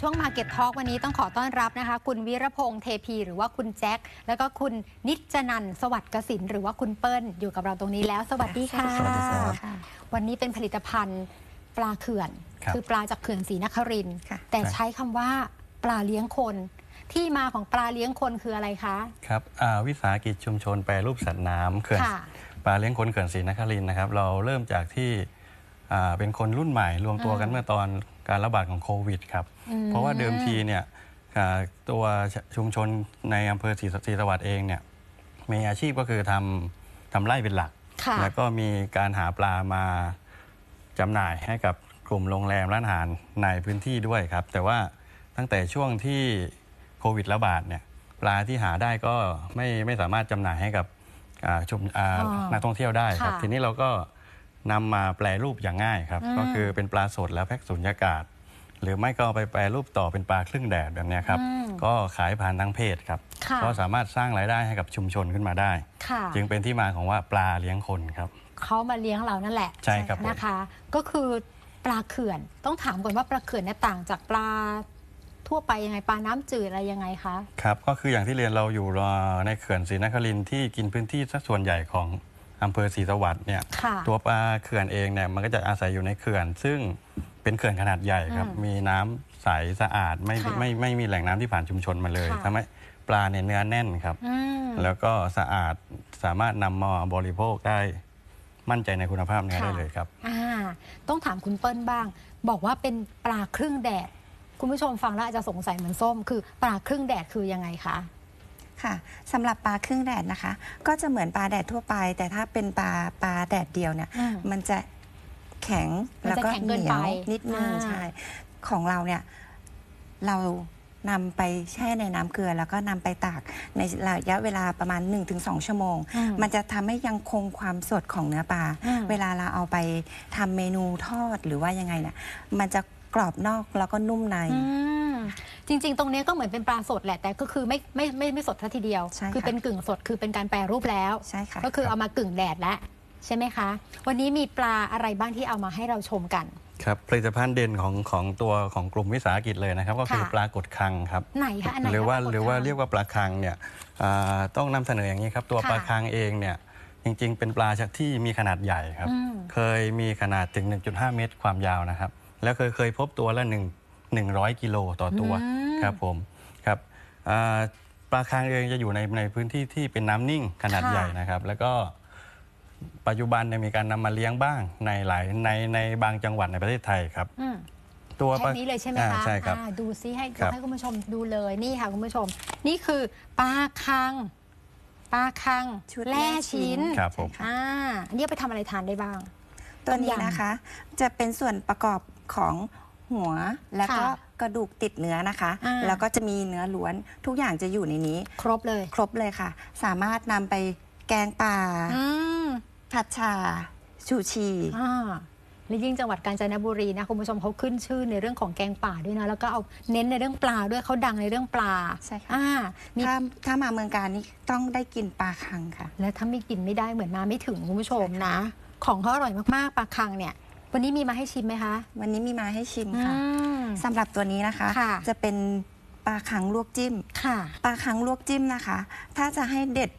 ช่วง Market Talk วันนี้ต้องขอต้อนรับนะคะ คุณวิรพงษ์เทพี หรือว่าคุณแจ็ค แล้วก็คุณนิจนันท์สวัสดิ์กสินหรือว่าคุณเปิ้ลอยู่กับเราตรงนี้แล้ว สวัสดีค่ะ สวัสดีครับ วันนี้เป็นผลิตภัณฑ์ปลาเขื่อน ครับอปลาจากเขื่อนศรีนครินทร์ค่ะ แต่ใช้คำว่าปลาเลี้ยงคน ที่มาของปลาเลี้ยงคนคืออะไรคะ ครับอ่าวิสาหกิจชุมชนแปรรูปสัตว์น้ำเขื่อนค่ะ ปลาเลี้ยงคนเขื่อนศรีนครินทร์นะครับ เราเริ่มจากที่อ่า เป็นคนรุ่นใหม่รวมตัวกันอ่าเมื่อตอนการระบาดของโควิดครับอืมเพราะว่าเดิมทีเนี่ยอ่าตัวชุมชนในอำเภอศรีศรีสวัสดิ์เองเนี่ยมีอาชีพก็คือทำทำไร่เป็นหลักค่ะแล้วก็มีการหาปลามาจำหน่ายให้กับกลุ่มโรงแรมร้านอาหารในพื้นที่ด้วยครับ แต่ว่าตั้งแต่ช่วงที่โควิดระบาดเนี่ยปลาที่หาได้ก็ไม่ไม่สามารถจำหน่ายให้กับอ่าชุมอ่าอ๋อนักท่องเที่ยวได้ครับค่ะทีนี้เราก็ นำมาแปลรูปอย่างง่ายครับอืมก็คือเป็นปลาสดแล้วแพ็คสุญญากาศ หรือไม่ก็เอาไปแปลรูปต่อเป็นปลาครึ่งแดดแบบเนี้ยครับอืมก็ขายผ่านทางเพจครับ ค่ะ ก็สามารถสร้างรายได้ให้กับชุมชนขึ้นมาได้ ค่ะจึงเป็นที่มาของว่าปลาเลี้ยงคนครับ เขามาเลี้ยงเรานั่นแหละใช่ครับผม นะคะ ก็คือปลาเขื่อนต้องถามก่อนว่าปลาเขื่อนเนี่ยต่างจากปลาทั่วไปยังไงปลาน้ำจืดอะไรยังไงคะครับก็คืออย่างที่เรียนเราอยู่รอในเขื่อนศรีนครินทร์ที่กินพื้นที่สักส่วนใหญ่ของ อำเภอศรีสวัสดิ์เนี่ยค่ะ ตัวปลาเขื่อนเองเนี่ยมันก็จะอาศัยอยู่ในเขื่อน ซึ่งเป็นเขื่อนขนาดใหญ่ครับ อืมมีน้ำใสสะอาดไม่ค่ะไม่ไม่มีแหล่งน้ำที่ผ่านชุมชนมาเลยค่ะ ทำให้ปลาเนี่ยเนื้อแน่นครับ อืม แล้วก็สะอาดสามารถนำมาบริโภคได้มั่นใจในคุณภาพเนื้อค่ะ ได้เลยครับ อ่าต้องถามคุณเปิ้ลบ้าง บอกว่าเป็นปลาครึ่งแดด คุณผู้ชมฟังแล้วอาจจะสงสัยเหมือนส้ม คือปลาครึ่งแดดคือยังไงคะ ค่ะสำหรับปลาครึ่งแดดนะคะ ก็จะเหมือนปลาแดดทั่วไป แต่ถ้าเป็นปลาปลาแดดเดียวเนี่ยอืมมันจะแข็งมันจะแล้วก็แข็งเหเกินนีไปยวนิดนึงอ่า ใช่ของเราเนี่ยเรานำไปแช่ในน้ำเกลือ แล้วก็นำไปตากในระยะเวลาประมาณ 1-2 ชั่วโมงอืมมันจะทำให้ยังคงความสดของเนื้อปลา อืม เวลาเราเอาไปทำเมนูทอดหรือว่ายังไงเนี่ย มันจะกรอบนอกแล้วก็นุ่มใน อืม จริง ๆ ตรงนี้ก็เหมือนเป็นปลาสดแหละ แต่ก็คือไม่ไม่ไม่ไม่สดทัทีเดียว ใช่ค่ะ คือเป็นกึ่งสดคือเป็นการแปรรูปแล้ว ใช่ค่ะก็คือเอามากึ่งแดดแล้วใช่ไหมคะ วันนี้มีปลาอะไรบ้างที่เอามาให้เราชมกัน ครับผลิตภัณฑ์เด่นของของตัวของกลุ่มวิสาหกิจเลยนะครับ ก็คือค่ะ ปลากดคังครับ ไหนคะอันไหนหรือว่าคะปกฏหรือว่าคเรียกว่าปลาคังเนี่ยอ่าต้องนำเสนออย่างนี้ครับ ตัวค่ะปลาคังเองเนี่ยจริงๆ เป็นปลาจากที่มีขนาดใหญ่ครับ อืม เคยมีขนาดถึง 1.5 เมตรความยาวนะครับ แล้วเคยเคยพบตัวละ1 100 กิโลต่อตัวอืมครับผมครับอ่าปลาคังเองจะอยู่ในในพื้นที่ที่เป็นน้ำนิ่งขนาดค่ะใหญ่นะครับ แล้วก็ปัจจุบันเนี่ยมีการนำมาเลี้ยงบ้างในหลายในในบางจังหวัดในประเทศไทยครับอืมตัวปแค่ลานี้เลยใช่ไหมอ่าคะใช่ครับอ่าดูซิให้ครับให้คุณผู้ชมดูเลยนี่ค่ะคุณผู้ชม นี่คือปลาคังปลาคังชุดแล่แล่ชิ้ชิ้นนครับผมอ่าอันนี้เอาไปทำอะไรทานได้บ้าง ตัวนี้ต้มยำนะคะ จะเป็นส่วนประกอบของ หัวแล้วก็ค่ะกระดูกติดเนื้อนะคะ อ่า แล้วก็จะมีเนื้อล้วนทุกอย่างจะอยู่ในนี้ ครบเลยครบเลยค่ะ สามารถนำไปแกงป่า อืมผัดชา ชูชี อ่าและยิ่งจังหวัดกาญจนบุรีนะคุณผู้ชมเขาขึ้นชื่อในเรื่องของแกงป่าด้วยนะแล้วก็เอาเน้นในเรื่องปลาด้วยเขาดังในเรื่องปลาใช่ค่ะ อ่ามีถ้าถ้ามาเมืองการนี่ต้องได้กินปลาคังค่ะ และถ้าไม่กินไม่ได้เหมือนมาไม่ถึงคุณผู้ชมนะ ของเขาอร่อยมากๆปลาคังเนี่ย วันนี้มีมาให้ชิมไหมคะ วันนี้มีมาให้ชิมค่ะอืม สำหรับตัวนี้นะคะ ค่ะ จะเป็นปลาคังลวกจิ้ม ค่ะ ปลาคังลวกจิ้มนะคะ ถ้าจะให้เด็ด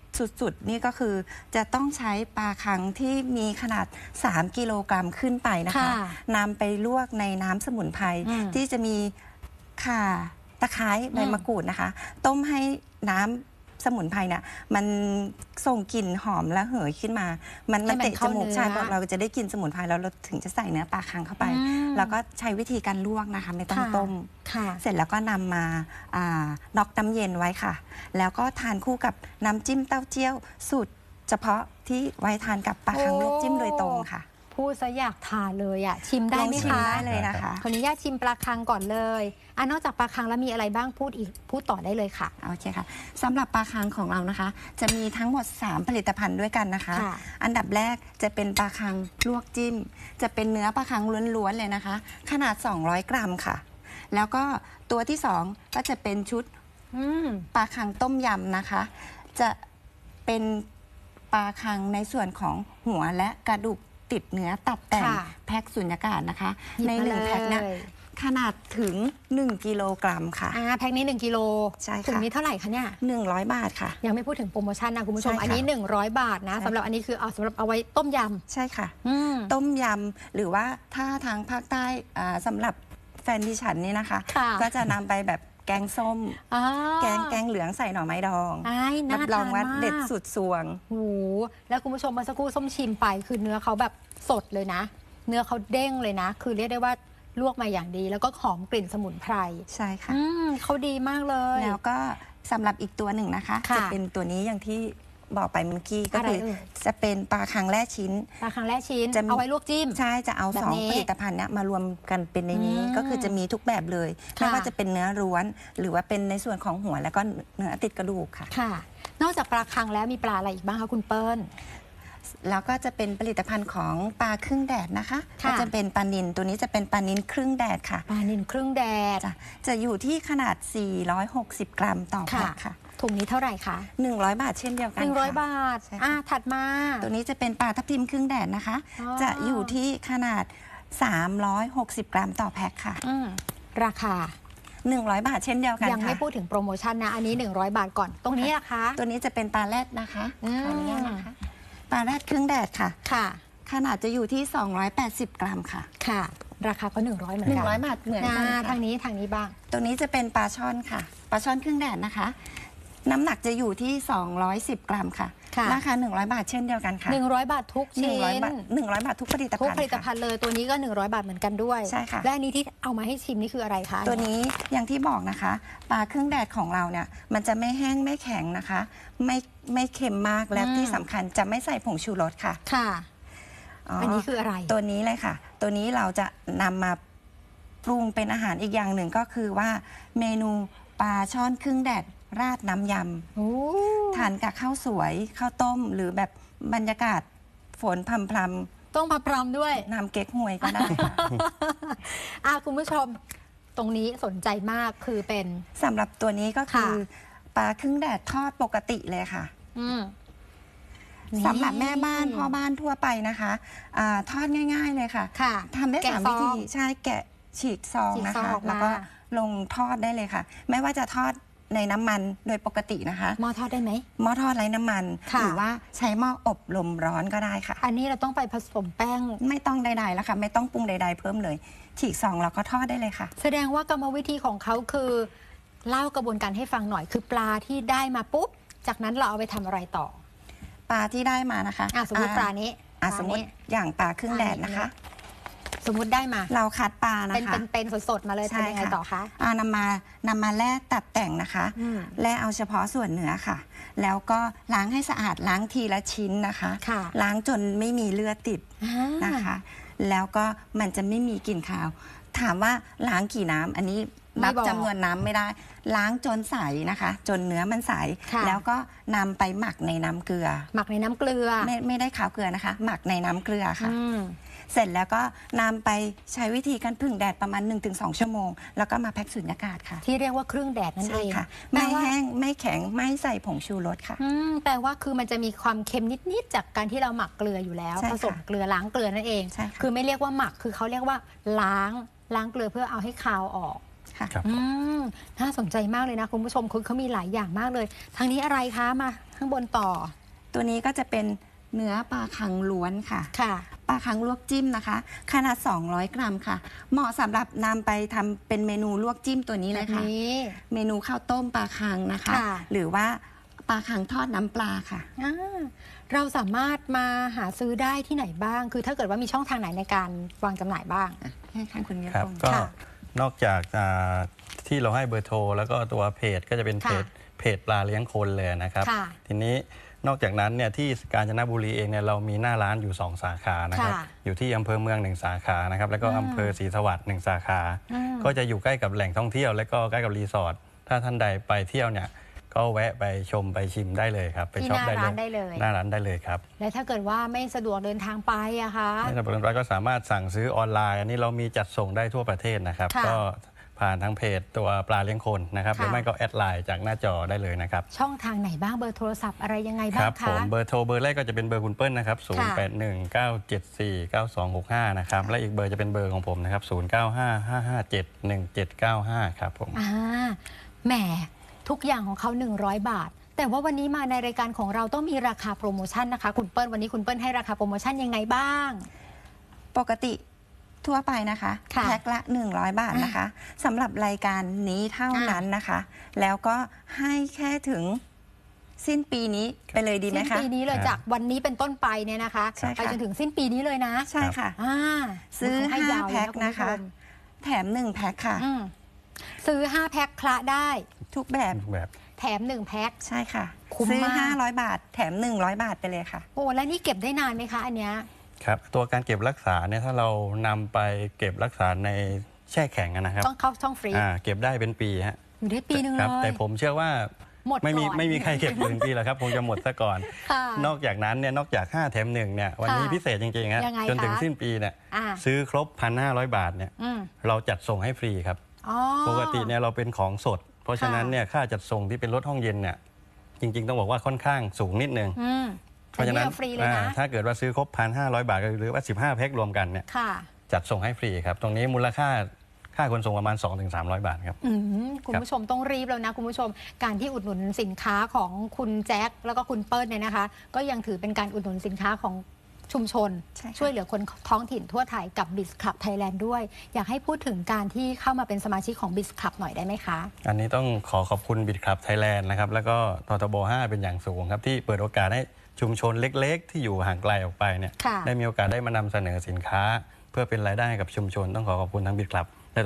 สุดๆ นี่ก็คือจะต้องใช้ปลาคังที่มีขนาด 3 กิโลกรัมขึ้นไปนะคะค่ะนำไปลวกในน้ำสมุนไพรอืมที่จะมีข่าตะไคร้ใบอืมมะกรูดนะคะ ต้มให้น้ำ สมุนไพรเนี่ยมันส่งกลิ่นหอมและเหยขึ้นมา มันมันเตะจมูกใช่เพราะเราจะได้กินสมุนไพรแล้วเราถึงจะใส่เนื้อปลาคังเข้าไป อืม แล้วก็ใช้วิธีการลวกนะคะ ไม่ต้องค่ะ ต้ม ค่ะ เสร็จแล้วก็นำมาอ่าน็อกน้ำเย็นไว้ค่ะ แล้วก็ทานคู่กับน้ำจิ้มเต้าเจี้ยวสูตรเฉพาะที่ไว้ทานกับปลาคังโอ้ลวกจิ้มโดยตรงค่ะ พูดซะอยากทานเลยอะชิมได้ไหมลองชิมคะได้เลยนะคะ ขออนุญาตชิมปลาคังก่อนเลยอะนอกจากปลาคังแล้วมีอะไรบ้างพูดอีกพูดต่อได้เลยค่ะ โอเคค่ะสำหรับปลาคังของเรานะคะ จะมีทั้งหมด 3 ผลิตภัณฑ์ด้วยกันนะคะ ค่ะ อันดับแรกจะเป็นปลาคังลวกจิ้ม จะเป็นเนื้อปลาคังล้วนๆเลยนะคะ ขนาด 200 กรัมค่ะ แล้วก็ตัวที่ 2 ก็จะเป็นชุดอืม ปลาคังต้มยำนะคะ จะเป็นปลาคังในส่วนของหัวและกระดูก ติดเนื้อตัดแต่งค่ะแพ็คสุญญากาศนะคะ หยิบในมาหนึ่งแพ็คเนี่ยเลย ขนาดถึง 1 กิโลกรัมค่ะ อ่าแพ็คนี้ 1กิโลใช่ค่ะ ถุงนี้เท่าไหร่คะเนี่ย 100 บาทค่ะ ยังไม่พูดถึงโปรโมชั่นนะคุณผู้ชม ใช่ค่ะอันนี้ 100 บาทนะใช่ สำหรับอันนี้คือเอาสำหรับเอาไว้ต้มยใช่ค่ะำอืม ต้มยำ หรือว่าถ้าทางภาคใต้อ่าสำหรับแฟนดิฉันนี่นะคะ ค่ะ ก็จะนำไปแบบ แกงส้มอ่าแกงแกงเหลืองใส่หน่อไม้ดองอ้ายน่ารับรองทานว่ามากเด็ดสุดสวง โอ้โหแล้วคุณผู้ชมเมื่อสักครู่ส้มชิมไป คือเนื้อเขาแบบสดเลยนะ เนื้อเขาเด้งเลยนะ คือเรียกได้ว่าลวกมาอย่างดี แล้วก็หอมกลิ่นสมุนไพร ใช่ค่ะ อืมเขาดีมากเลย แล้วก็สำหรับอีกตัวหนึ่งนะคะ ค่ะ จะเป็นตัวนี้อย่างที่ บอกไปเมื่อกี้ก็อะไรคือเอ่ย จะเป็นปลาคังแร่ชิ้น ปลาคังแรกชิ้น จะมี เอาไว้ลวกจิ้ม ใช่จะเอาแบบสองนี้ผลิตภัณฑ์เนี้ยมารวมกันเป็นในนี้อืมก็คือจะมีทุกแบบเลยค่ะ ไม่ว่าจะเป็นเนื้อร้วน หรือว่าเป็นในส่วนของหัวแล้วก็เนื้อติดกระดูกค่ะ ค่ะ นอกจากปลาคังแล้วมีปลาอะไรอีกบ้างคะคุณเปิ้ล แล้วก็จะเป็นผลิตภัณฑ์ของปลาครึ่งแดดนะคะค่ะ ก็จะเป็นปลานินตัวนี้จะเป็นปลานินครึ่งแดดค่ะปลานินครึ่งแดด จะจะอยู่ที่ขนาด 460 กรัมต่อแพ็คค่ะ ถุงนี้เท่าไหร่คะ100 บาทเช่นเดียวกันหนึ่งร้อยค่ะบาท ใช่ค่ะ อ่าถัดมา ตัวนี้จะเป็นปลาทับทิมครึ่งแดดนะคะ อ๋อ จะอยู่ที่ขนาด 360 กรัมต่อแพ็คค่ะ อืมราคา 100 บาทเช่นเดียวกันยังไม่ค่ะ พูดถึงโปรโมชั่นนะ อันนี้ 100 บาทก่อน ตรงนี้นะคะ ตัวนี้จะเป็นปลาแรดนะคะอืม ขออนุญาตนะคะปลาแรดครึ่งแดดค่ะ ค่ะ ขนาดจะอยู่ที่ 280 กรัมค่ะ ค่ะ ราคาก็ 100เหมือนกัน100 บาทเหมือนกันอ่าค่ะ ทางนี้ทางนี้บ้าง ตัวนี้จะเป็นปลาช่อนค่ะ ปลาช่อนครึ่งแดดนะคะ น้ำหนักจะอยู่ที่ 210 กรัมค่ะค่ะ ราคา 100 บาทเช่นเดียวกันค่ะ 100 บาททุกชิ้น100 บาท 100 บาททุกผลิตทุกภัณฑ์ผลิตภัค่ะ ณฑ์เลยตัวนี้ก็ 100 บาทเหมือนกันด้วย ใช่ค่ะ และอันนี้ที่เอามาให้ชิมนี่คืออะไรคะตัวนี้อย่างที่บอกนะคะปลาครึ่งแดดของเราเนี่ยมันจะไม่แห้งไม่แข็งนะคะ ไม่ไม่เค็มมากและที่สำคัญจะไม่ใส่ผงชูรสค่ะค่ะ อันนี้คืออะไร ตัวนี้เลยค่ะ ตัวนี้เราจะนำมาปรุงเป็นอาหารอีกอย่างหนึ่งก็คือว่าเมนูปลาช่อนครึ่งแดด ราดน้ำยโอ้ำทานกับข้าวสวยข้าวต้มหรือแบบบรรยากาศฝนพรำพรต้องมาพรำด้วยำน้ำเก๊กฮวยก็ได้ค่ะ อะคุณผู้ชมตรงนี้สนใจมากคือเป็น สำหรับตัวนี้ก็คือค่ะปลาครึ่งแดดทอดปกติเลยค่ะอืมนี่สำหรับแม่บ้านพ่อบ้านทั่วไปนะคะอาทอดง่าย ๆ เลยค่ะค่ะทำได้แกะสามซวิอง ธีใช่แกะฉีกซองฉีกนะซองคะ ออกมา แล้วก็ลงทอดได้เลยค่ะ ไม่ว่าจะทอด ในน้ำมันโดยปกตินะคะหม้อทอดได้ไหม หม้อทอดไร้น้ำมัน ค่ะ หรือว่าใช้หม้ออบลมร้อนก็ได้ค่ะ อันนี้เราต้องไปผสมแป้ง ไม่ต้องใดๆแล้วค่ะ ไม่ต้องปรุงใด ๆ เพิ่มเลย ฉีกซองแล้วก็ทอดได้เลยค่ะ แสดงว่ากรรมวิธีของเขาคือเล่ากระบวนการให้ฟังหน่อยคือปลาที่ได้มาปุ๊บ จากนั้นเราเอาไปทำอะไรต่อปลาที่ได้มานะคะอะสมมติปลานี้อะปลาสมมตินี้อย่างปลาครึ่งแดดนะคะส มมติได้มา เราคัดปลานะเป็นคะ เป็นเป็นสดๆมาเลยใช่ทำยังไงค่ะ ต่อคะอ่านำมานำมาแล่ตัดแต่งนะคะ อืม แล่เอาเฉพาะส่วนเนื้อค่ะ แล้วก็ล้างให้สะอาดล้างทีละชิ้นนะคะ ค่ะล้างจนไม่มีเลือดติดอ่านะคะ แล้วก็มันจะไม่มีกลิ่นคาว ถามว่าล้างกี่น้ำอันนี้นับไม่บอกจำนวนน้ำไม่ได้ ล้างจนใสนะคะ จนเนื้อมันใส ค่ะ แล้วก็นำไปหมักในน้ำเกลือ หมักในน้ำเกลือไม่ไม่ได้ขาวเกลือนะคะ หมักในน้ำเกลือค่ะ อืม เสร็จแล้วก็นำไปใช้วิธีการผึ่งแดดประมาณ 1-2 ชั่วโมง แล้วก็มาแพ็คสุญญากาศค่ะ ที่เรียกว่าเครื่องแดดนั่นเอใช่งค่ะแปลไม่ว่าแห้งไม่แข็งไม่ใส่ผงชูรสค่ะ อืมแปลว่าคือมันจะมีความเค็มนิดๆจากการที่เราหมักเกลืออยู่แล้ว ใช่ผค่ะสมเกลือล้างเกลือนั่นเอง ใช่ค่ะ คือไม่เรียกว่าหมักคือเขาเรียกว่าล้างล้างเกลือเพื่อเอาให้คาวออก ค่ะ ครับ อืมน่าสนใจมากเลยนะคุณผู้ชมคือเขามีหลายอย่างมากเลย ทางนี้อะไรคะมาข้างบนต่อตัวนี้ก็จะเป็นเนื้อปลาคังล้วนค่ะ ค่ะ ปลาคังลวกจิ้มนะคะ ขนาด 200 กรัมค่ะ เหมาะสำหรับนำไปทำเป็นเมนูลวกจิ้มตัวนี้แบเลยบค่ะนี้เมนูข้าวต้มปลาคังนะคะ ค่ะ หรือว่าปลาคังทอดน้ำปลาค่ะ อ่าเราสามารถมาหาซื้อได้ที่ไหนบ้าง คือถ้าเกิดว่ามีช่องทางไหนในการวางจำหน่ายบ้าง ให้ทางคุณเยครับพงศ์ ก็ค่ะนอกจากอ่าที่เราให้เบอร์โทร แล้วก็ตัวเพจก็จะเป็นเพจค่ะเพจปลาเลี้ยงคนเลยนะครับ ค่ะ ทีนี้ นอกจากนั้นเนี่ยที่กาญจนบุรีเองเนี่ยเรามีหน้าร้านอยู่ 2 สาขานะครับค่ะอยู่ที่อำเภอเมืองหนึ่งสาขานะครับแล้วก็อืมอำเภอศรีสวัสดิ์หนึ่งสาขา อืม ก็จะอยู่ใกล้กับแหล่งท่องเที่ยว และก็ใกล้กับรีสอร์ทถ้าท่านใดไปเที่ยวเนี่ยก็แวะไปชมไปชิมได้เลยครับ ไปที่ช็อหปน้าได้เลร้านยได้เลย หน้าร้านได้เลยครับและถ้าเกิดว่าไม่สะดวกเดินทางไปอะคะ ในสำหรับเราก็สามารถสั่งซื้อออนไลน์ อันนี้เรามีจัดส่งได้ทั่วประเทศนะครับ ค่ะ ก็ ผ่านทางเพจตัวปลาเลี้ยงคนนะครับค่ะหรือไม่ก็แอดไลน์จากหน้าจอได้เลยนะครับ ช่องทางไหนบ้างเบอร์โทรศัพท์อะไรยังไงคบ้ารังบคะผมเบอร์โทรเบอร์แรกก็จะเป็นเบอร์คุณเปิ้ลนะครับค่ะ0819749265 นะครับ และอีกเบอร์จะเป็นเบอร์ของผมนะครับ 0955571795 ครับผมอ่าแหมทุกอย่างของเขา 100 บาท แต่ว่าวันนี้มาในรายการของเราต้องมีราคาโปรโมชั่นนะคะ คุณเปิ้ลวันนี้คุณเปิ้ลให้ราคาโปรโมชั่นยังไงบ้าง ปกติ ทั่วไปนะคะค่ะแพ็คละ 100 บาทนะคะสำหรับรายการนี้เท่านั้นนะคะ แล้วก็ให้แค่ถึงสิ้นปีนี้ไปเลยดีไหมสิ้นคะ ปีนี้เลยครับจากวันนี้เป็นต้นไปเนี่ยนะคะ ใช่ค่ะ ไปจนถึงสิ้นปีนี้เลยนะใช่ค่ะ อ่าซื้อเขาให้ยาว5แพ็คเลยนะคะ ณผู้ชมแถม 1 แพ็คค่ะ อืมซื้อ 5 แพ็คคละได้ ทุกแบบแบบ แถม 1 แพ็ค ใช่ค่ะ คุ้มซื้อ มาก 500 บาท แถม 100 บาทไปเลยค่ะ โอ้แล้วนี่เก็บได้นานไหมคะ อันเนี้ย ครับตัวการเก็บรักษาเนี่ยถ้าเรานำไปเก็บรักษาในแช่แข็งอะนะครับต้องเข้าช่องฟรีซอ่าเก็บได้เป็นปีฮะอยู่ได้ปีหนึ่งคเลรับ แต่ย ผมเชื่อว่าหมดไม่มีก่อนไม่มีใครเก็บถึงปีหรอกครับคงจะหมดซะก่อน ค่ะนอกจากนั้นเนี่ยนอกจาก 5 แถมหนึ่งเนี่ยวันนี้ค่ะพิเศษจริงๆฮะยังไงจนถึงคะสิ้นปีเนี่ยอ่า ซื้อครบ 1,500 บาทเนี่ยอืมเราจัดส่งให้ฟรีครับ อ๋อ ปกติเนี่ยเราเป็นของสด เพราะฉะนั้นค่ะ เนี่ยค่าจัดส่งที่เป็นรถห้องเย็นเนี่ยจริง ๆ ต้องบอกว่าค่อนข้างสูงนิดนึง อืม เพราะฉะนั้นแต่ฟรีเลยนะอ่าถ้าเกิดว่าซื้อครบ 1,500 บาทก็หรือว่า 15 แพ็ครวมกันเนี่ยค่ะจัดส่งให้ฟรีครับ ตรงนี้มูลค่าค่าขนส่งประมาณ 2-300 บาทครับอืมคุณผู้ชมต้องรีบแล้วนะ คุณผู้ชมการที่อุดหนุนสินค้าของคุณแจ็คแล้วก็คุณเปิ้ลเนี่ยนะคะ ก็ยังถือเป็นการอุดหนุนสินค้าของชุมชนใช่ค่ะช่วยเหลือคนท้องถิ่นทั่วไทยกับบิสคลับไทยแลนด์ด้วย อยากให้พูดถึงการที่เข้ามาเป็นสมาชิกของบิสคลับหน่อยได้ไหมคะ อันนี้ต้องขอขอบคุณบิดครับไทยแลนด์นะครับแล้วก็ททบ 5 เป็นอย่างสูงครับ ที่เปิดโอกาสให้ ชุมชนเล็กๆ ที่อยู่ห่างไกลออกไปเนี่ยค่ะ ได้มีโอกาสได้มานำเสนอสินค้า เพื่อเป็นรายได้ให้กับชุมชนต้องขอขอบคุณทั้งบิดครับและ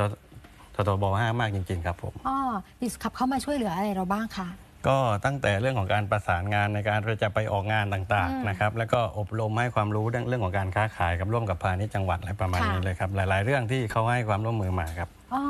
ททบ5มากจริงๆครับผม อ๋อบิสคลับเข้ามาช่วยเหลืออะไรเราบ้างคะ ก็ตั้งแต่เรื่องของการประสานงานในการจะไปออกงานต่างอืมๆนะครับแล้วก็อบรมให้ความรู้เรื่องเรื่องของการค้าขายกับร่วมกับพาณิชย์จังหวัดอะไรประมาณค่ะ นี้เลยครับหลาย ๆ เรื่องที่เขาให้ความร่วมมือมาครับ อ๋อ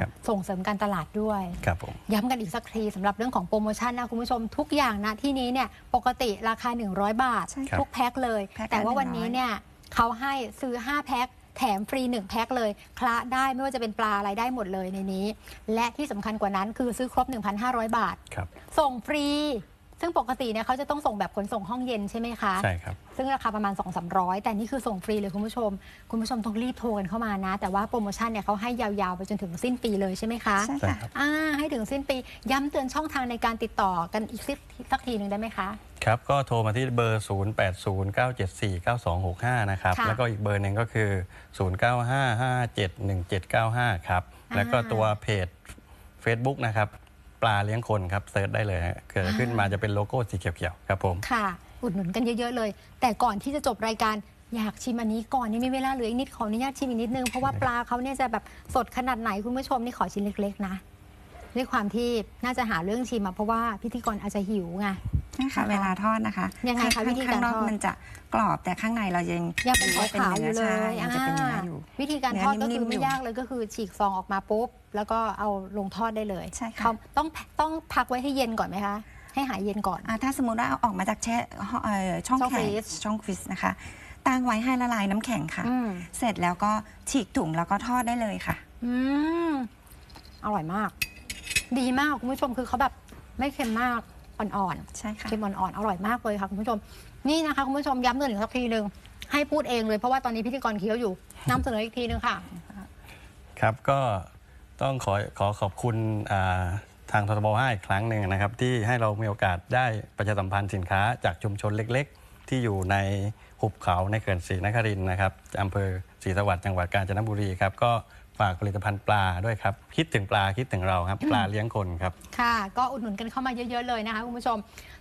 ครับส่งเสริมการตลาดด้วยครับผม ย้ำกันอีกสักทีสำหรับเรื่องของโปรโมชั่นนะคุณผู้ชมทุกอย่างนะที่นี้เนี่ยปกติราคา 100 บาท ใช่ครับทุกแพ็คเลย แพ็คละแต่ว่าวัน100นี้เนี่ยเขาให้ซื้อ 5 แพ็คแถมฟรี 1 แพ็คเลยคละได้ไม่ว่าจะเป็นปลาอะไรได้หมดเลยในนี้ และที่สำคัญกว่านั้นคือซื้อครบ 1,500 บาท ครับ ส่งฟรี ซึ่งปกติเนี่ยเขาจะต้องส่งแบบขนส่งห้องเย็นใช่ไหมคะ ใช่ครับ ซึ่งราคาประมาณ 2 3 0 0 แต่นี่คือส่งฟรีเลยคุณผู้ชม คุณผู้ชมต้องรีบโทรกันเข้ามานะ แต่ว่าโปรโมชั่นเนี่ยเขาให้ยาวๆ ไปจนถึงสิ้นปีเลยใช่ไหมคะใช่ใช่ค่ะครับอ่าให้ถึงสิ้นปี ย้ำเตือนช่องทางในการติดต่อกันอีกสักสักทีหนึ่งได้ไหมคะ ครับ ก็โทรมาที่เบอร์ 0809749265 นะครับ ค่ะแล้วก็อีกเบอร์หนึ่งก็คือ 0955571795 ครับอ่าแล้วก็ตัวเพจ Facebook นะครับ ปลาเลี้ยงคนครับเซิร์ชได้เลยฮะเกิดขึ้นมาจะเป็นโลโก้สีเขียวๆครับผมค่ะ อุดหนุนกันเยอะๆเลย แต่ก่อนที่จะจบรายการอยากชิมอันนี้ก่อนนี่มีเวลาเหลืออีกนิดขออนุญาตชิมอีกนิดนึงเพราะว่าปลาเขาเนี่ยจะแบบสดขนาดไหนคุณผู้ชมนี่ขอชิ้นเล็ก ๆ นะด้วยความที่น่าจะหาเรื่องชิมมาเพราะว่าพิธีกรอาจจะหิวไง นะคะเวลาทอดนะคะยังไงคะข้าวิธีการข้างนอกทอดมันจะกรอบแต่ข้างในเรายังยังเป็นดูว่าขาวๆอยู่เลใช่ยยังจะเป็นเนื้ออยู่ วิธีการทอดก็เนื้อนิ่คือมๆไม่อยู่ยากเลยก็คือฉีกซองออกมาปุ๊บ แล้วก็เอาลงทอดได้เลยใช่ค่ะเขาต้องต้องพักไว้ให้เย็นก่อนไหมคะให้หายเย็นก่อนอ่าถ้าสมมติว่าเอาออกมาจากแช่เอ่อช่องช่องแข็งฟรีซช่องฟรีซนะคะตั้งไว้ให้ละลายน้ำแข็งค่ะอืมเสร็จแล้วก็ฉีกถุงแล้วก็ทอดได้เลยค่ะ อืมอร่อยมาก ดีมากคุณผู้ชมคือเขาแบบไม่เค็มมาก อ่อนใช่ค่ะๆเค็มอ่อนๆอร่อยมากเลยค่ะคุณผู้ชม นี่นะคะคุณผู้ชมย้ำเตือนอีกสักทีหนึ่งให้พูดเองเลยเพราะว่าตอนนี้พิธีกรเคี้ยวอยู่นำเสนออีกทีหนึงค่ะ ครับก็ต้องขอขอขอบคุณอ่าทางททบ5อีกครั้งหนึ่งนะครับ ที่ให้เรามีโอกาสได้ประชาสัมพันธ์สินค้าจากชุมชนเล็กๆ ที่อยู่ในหุบเขาในเขื่อนศรีนครินทร์นะครับอำเภอศรีสวัสดิ์จังหวัดกาญจนบุรีครับก็ ฝากผลิตภัณฑ์ปลาด้วยครับ คิดถึงปลาคิดถึงเราครับ ปลาเลี้ยงคนครับ ค่ะ ก็อุดหนุนกันเข้ามาเยอะ ๆ เลยนะคะคุณผู้ชม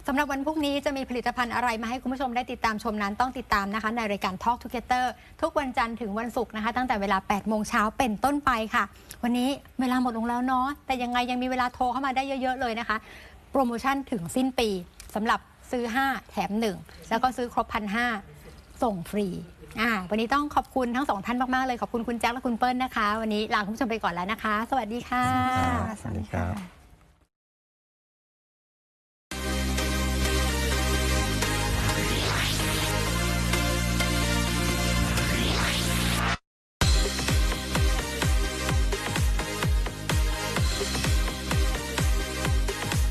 สำหรับวันพรุ่งนี้จะมีผลิตภัณฑ์อะไรมาให้คุณผู้ชมได้ติดตามชมนั้นต้องติดตามนะคะ ในรายการ Talk Together ทุกวันจันทร์ถึงวันศุกร์นะคะ ตั้งแต่เวลา 8 โมงเช้าเป็นต้นไปค่ะ วันนี้เวลาหมดลงแล้วเนาะแต่ยังไงยังมีเวลาโทรเข้ามาได้เยอะ ๆ เลยนะคะ โปรโมชั่นถึงสิ้นปีสำหรับซื้อ 5 แถม 1 แล้วก็ซื้อครบพันห้าส่งฟรี อ่าวันนี้ต้องขอบคุณทั้งสองท่านมาก ๆ เลย ขอบคุณคุณแจ็คและคุณเปิ้ลนะคะ วันนี้ลาคุณผู้ชมไปก่อนแล้วนะคะ สวัสดีค่ะ สวัสดีค่ะ